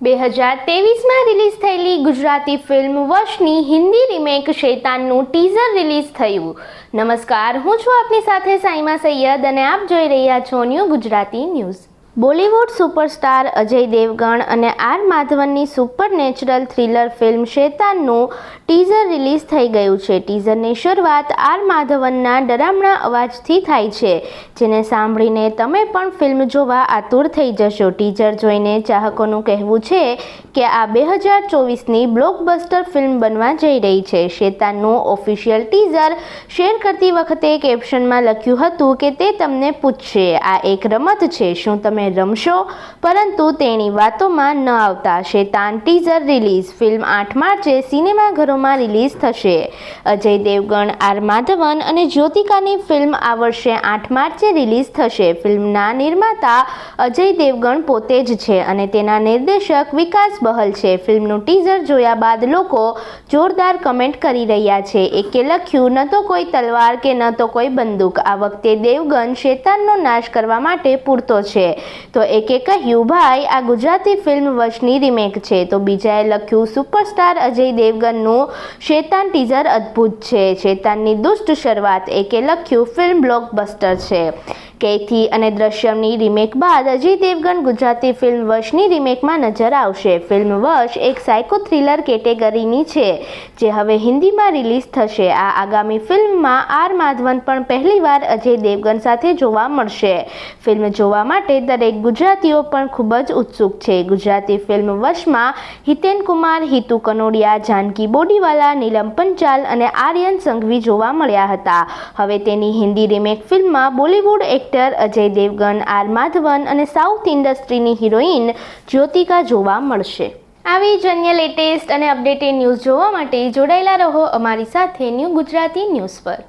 બે હજાર તેવીસમાં રિલીઝ થયેલી ગુજરાતી ફિલ્મ વશની હિન્દી રીમેક શૈતાનનું ટીઝર રિલીઝ થયું. નમસ્કાર, હું છું આપની સાથે સાઈમા સૈયદ અને આપ જોઈ રહ્યા છો new Gujarati news. Bollywood superstar Ajay Devgan અને આર માધવનની સુપર નેચરલ થ્રિલર ફિલ્મ શેતાનનું ટીઝર રિલીઝ થઈ ગયું છે. ટીઝરની શરૂઆત આર માધવનના ડરામણા અવાજથી થાય છે, જેને સાંભળીને તમે પણ ફિલ્મ જોવા આતુર થઈ જશો. ટીઝર જોઈને ચાહકોનું કહેવું છે કે આ બે હજાર ચોવીસની બ્લોકબસ્ટર ફિલ્મ બનવા જઈ રહી છે. શેતાનનું ઓફિશિયલ ટીઝર શેર કરતી વખતે કેપ્શનમાં લખ્યું હતું કે તે તમને પૂછશે, આ એક રમત છે, શું તમે રમશો? પરંતુ તેની વાતોમાં ન આવતા શેતાન ટીઝર રિલીઝ ફિલ્મ આઠ માર્ચે સિનેમાઘરોમાં રિલીઝ થશે. અજય દેવગણ, આર માધવન અને જ્યોતિકાની ફિલ્મ આ વર્ષે આઠ માર્ચે રિલીઝ થશે. ફિલ્મના નિર્માતા અજય દેવગણ પોતે જ છે અને તેના નિર્દેશક વિકાસ બહલ છે. ફિલ્મનું ટીઝર જોયા બાદ લોકો જોરદાર કમેન્ટ કરી રહ્યા છે એકે લખ્યું, ન તો કોઈ તલવાર કે ન તો કોઈ બંદૂક. આ વખતે દેવગન શેતાનનો નાશ કરવા માટે પૂરતો છે. તો એકે કહ્યું, ભાઈ, આ ગુજરાતી ફિલ્મ વશની રીમેક છે. તો બીજાએ લખ્યું, સુપરસ્ટાર અજય દેવગનનું શેતાન ટીઝર અદ્ભુત છે. શેતાનની દુષ્ટ શરૂઆત એકે લખ્યું, ફિલ્મ બ્લોકબસ્ટર છે. કૈથી અને દ્રશ્યમની રીમેક બાદ અજય દેવગન ગુજરાતી ફિલ્મ વશની રીમેકમાં નજર આવશે. ફિલ્મ વશ એક સાયકો થ્રિલર કેટેગરીની છે, જે હવે હિન્દીમાં રિલીઝ થશે. આ આગામી ફિલ્મમાં આર માધવન પણ પહેલીવાર અજય દેવગન સાથે જોવા મળશે. ફિલ્મ જોવા માટે દરેક ગુજરાતીઓ પણ ખૂબ જ ઉત્સુક છે. ગુજરાતી ફિલ્મ વશમાં હિતેન કુમાર, હિતુ કનોડિયા, જાનકી બોડીવાલા, નીલમ પંચાલ અને આર્યન સંઘવી જોવા મળ્યા હતા. હવે તેની હિન્દી રીમેક ફિલ્મમાં બોલિવૂડ એક્ટર અજય દેવગન આર માધવન અને સાઉથ ઇન્ડસ્ટ્રીની હિરોઈન જ્યોતિકા જોવા મળશે. આવી જ અન્ય લેટેસ્ટ અને અપડેટેડ ન્યૂઝ જોવા માટે જોડાયેલા રહો અમારી સાથે ન્યૂ ગુજરાતી ન્યૂઝ પર.